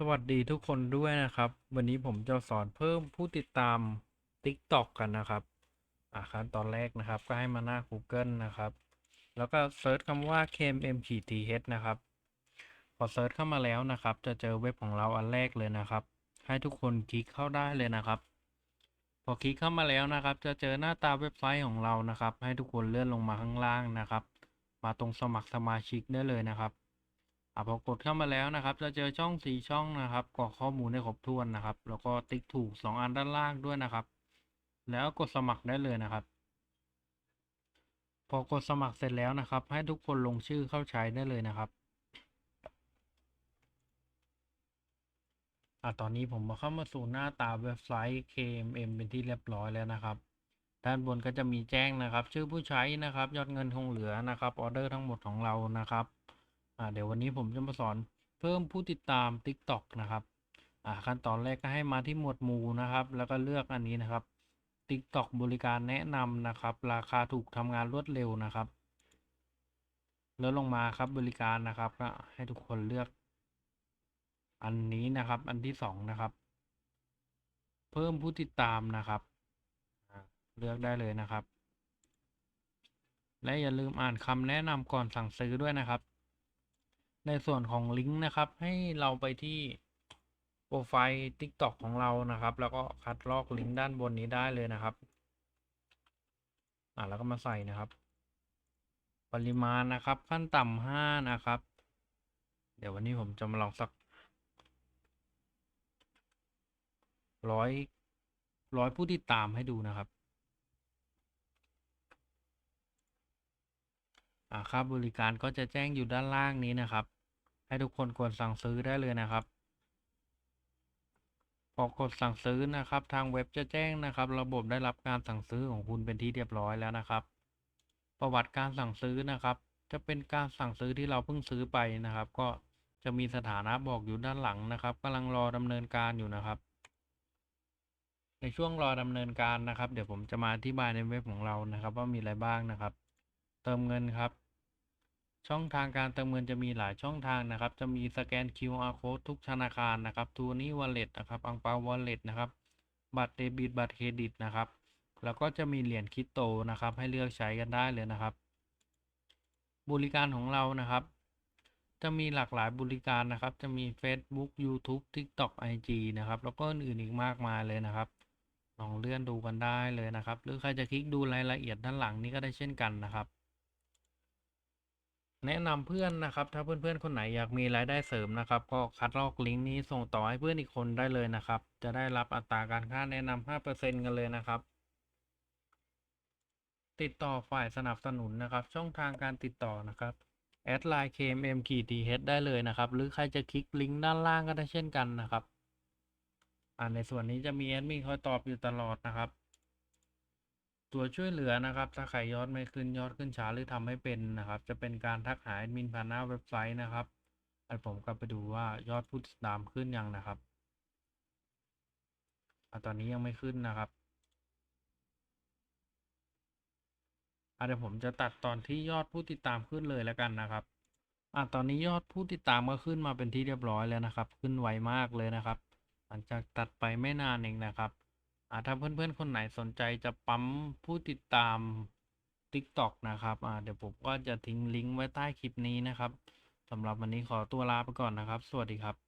สวัสดีทุกคนด้วยนะครับ วันนี้ผมจะสอนเพิ่มผู้ติดตาม TikTok กันนะครับอ่าขั้นตอนแรกนะครับ ก็ให้มาหน้า Google นะครับ แล้วก็เซิร์ชคำว่า kmm-th นะครับ พอเซิร์ชเข้ามาแล้วนะครับ จะเจอเว็บของเราอันแรกเลยนะครับ ให้ทุกคนคลิกเข้าได้เลยนะครับ พอคลิกเข้ามาแล้วนะครับ จะเจอหน้าตาเว็บไซต์ของเรานะครับ ให้ทุกคนเลื่อนลงมาข้างล่างนะครับ มาตรงสมัครสมาชิกได้เลยนะครับ อะพอกดเข้ามาแล้วนะครับ จะเจอช่องสีช่องนะครับกรอกข้อมูลให้ครบถ้วนนะครับ แล้วก็ติ๊กถูกสองอันด้านล่างด้วยนะครับ แล้วกดสมัครได้เลยนะครับ พอกดสมัครเสร็จแล้วนะครับ ให้ทุกคนลงชื่อเข้าใช้ได้เลยนะครับอะตอนนี้ผมมาเข้ามาสู่หน้าตาเว็บไซต์ KMM เป็นที่เรียบร้อยแล้วนะครับ ด้านบนก็จะมีแจ้งนะครับ ชื่อผู้ใช้นะครับ ยอดเงินคงเหลือนะครับ ออเดอร์ทั้งหมดของเรานะครับ อ่าเดี๋ยววันนี้ผมจะมาสอนเพิ่มผู้ติดตาม TikTok นะครับอ่าขั้นตอนแรกก็ให้มาที่หมวดหมู่นะครับ แล้วก็เลือกอันนี้นะครับ TikTok บริการแนะนำนะครับ ราคาถูกทำงานรวดเร็วนะครับ แล้วลงมาครับบริการนะครับก็ให้ทุกคนเลือก อันนี้นะครับ อันที่สองนะครับ เพิ่มผู้ติดตามนะครับเลือกได้เลยนะครับ และอย่าลืมอ่านคำแนะนำก่อนสั่งซื้อด้วยนะครับ ในส่วนของลิงก์นะครับ ให้เราไปที่โปรไฟล์ TikTok ของเรานะครับ แล้วก็คัดลอกลิงก์ด้านบนนี้ได้เลยนะครับ อ่าแล้วก็มาใส่นะครับ ปริมาณนะครับ ขั้นต่ำห้านะครับ เดี๋ยววันนี้ผมจะมาลองสักร้อยร้อยผู้ติดตามให้ดูนะครับอ่าค่าบริการก็จะแจ้งอยู่ด้านล่างนี้นะครับ ให้ทุกคนกดสั่งซื้อได้เลยนะครับ พอกดสั่งซื้อนะครับ ทางเว็บจะแจ้งนะครับ ระบบได้รับการสั่งซื้อของคุณเป็นที่เรียบร้อยแล้วนะครับ ประวัติการสั่งซื้อนะครับ จะเป็นการสั่งซื้อที่เราเพิ่งซื้อไปนะครับ ก็จะมีสถานะบอกอยู่ด้านหลังนะครับกำลังรอดำเนินการอยู่นะครับในช่วงรอดำเนินการนะครับ เดี๋ยวผมจะมาอธิบายในเว็บของเรานะครับ ว่ามีอะไรบ้างนะครับ เติมเงินครับ ช่องทางการเติมเงินจะมีหลายช่องทางนะครับ จะมีสแกน QR code ทุกธนาคารนะครับทูนี่วอลเล็ตนะครับอังเปาวอลเล็ตนะครับ บัตรเดบิตบัตรเครดิตนะครับ แล้วก็จะมีเหรียญคริปโตนะครับ ให้เลือกใช้กันได้เลยนะครับ บริการของเรานะครับ จะมีหลากหลายบริการนะครับ จะมี Facebook YouTube TikTok IG นะครับ แล้วก็อื่นอีกมากมายเลยนะครับลองเลื่อนดูกันได้เลยนะครับ หรือใครจะคลิกดูรายละเอียดด้านหลังนี้ก็ได้เช่นกันนะครับ แนะนำเพื่อนนะครับ ถ้าเพื่อนๆคนไหนอยากมีรายได้เสริมนะครับ ก็คัดลอกลิงก์นี้ส่งต่อให้เพื่อนอีกคนได้เลยนะครับ จะได้รับอัตราการค่าแนะนำ5%กันเลยนะครับ ติดต่อฝ่ายสนับสนุนนะครับ ช่องทางการติดต่อนะครับแอดไลน์ KMM ขีด TH ได้เลยนะครับ หรือใครจะคลิกลิงก์ด้านล่างก็ได้เช่นกันนะครับ อ่าในส่วนนี้จะมีแอดมินคอยตอบอยู่ตลอดนะครับ ตัวช่วยเหลือนะครับ ถ้าใครยอดไม่ขึ้นยอดขึ้นช้าหรือทำให้เป็นนะครับ จะเป็นการทักหาแอดมินผ่านหน้าเว็บไซต์นะครับให้ผมกลับไปดูว่ายอดผู้ติดตามขึ้นยังนะครับอะตอนนี้ยังไม่ขึ้นนะครับอะเดี๋ยวผมจะตัดตอนที่ยอดผู้ติดตามขึ้นเลยแล้วกันนะครับอะตอนนี้ยอดผู้ติดตามก็ขึ้นมาเป็นที่เรียบร้อยแล้วนะครับ ขึ้นไวมากเลยนะครับ หลังจากตัดไปไม่นานเองนะครับ อ่าถ้าเพื่อนๆ คนไหนสนใจจะปั๊มผู้ติดตาม TikTok นะครับอ่าเดี๋ยวผมก็จะทิ้งลิงก์ไว้ใต้คลิปนี้นะครับสำหรับวันนี้ขอตัวลาไปก่อนนะครับ สวัสดีครับ